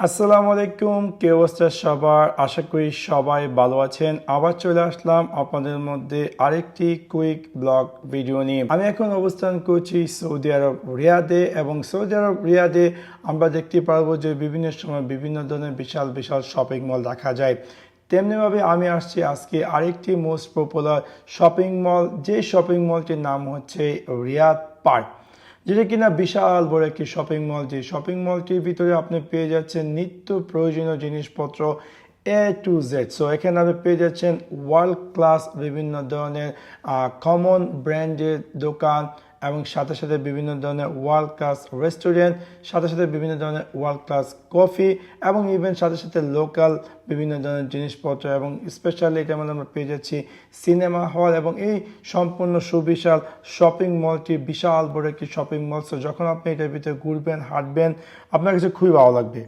আসসালামু আলাইকুম, কে অবস্থা সবার? আশা করি সবাই ভালো আছেন। আবার চলে আসলাম আপনাদের মধ্যে আরেকটি কুইক ব্লগ ভিডিও নিয়ে। আমি এখন অবস্থান করছি সৌদি আরব রিয়াদে এবং সৌদি আরব রিয়াদে আমরা দেখতে পারব যে বিভিন্ন সময় বিভিন্ন ধরনের বিশাল বিশাল শপিং মল দেখা যায়। তেমনিভাবে আমি আসছি আজকে আরেকটি মোস্ট পপুলার শপিং মল যে শপিং মলটির নাম হচ্ছে রিয়াদ পার্ক। যেটা কিনা বিশাল বড় একটি শপিং মলটি শপিং মলটির ভিতরে আপনি পেয়ে যাচ্ছেন নিত্য প্রয়োজনীয় জিনিসপত্র এ টু জেড সো এখানে আপনি পেয়ে যাচ্ছেন ওয়ার্ল্ড ক্লাস বিভিন্ন ধরনের কমন ব্র্যান্ডের দোকান এবং সাথে সাথে বিভিন্ন ধরনের ওয়ার্ল্ড ক্লাস রেস্টুরেন্ট সাথে সাথে বিভিন্ন ধরনের ওয়ার্ল্ড ক্লাস কফি এবং ইভেন সাথে সাথে লোকাল বিভিন্ন ধরনের জিনিসপত্র এবং স্পেশালি এটা মানে আমরা পেয়ে যাচ্ছি সিনেমা হল এবং এই সম্পূর্ণ সুবিশাল শপিং মলটি বিশাল বড় একটি শপিং মল যখন আপনি এটার ভিতরে ঘুরবেন, হাঁটবেন, আপনার কাছে খুবই ভালো লাগবে।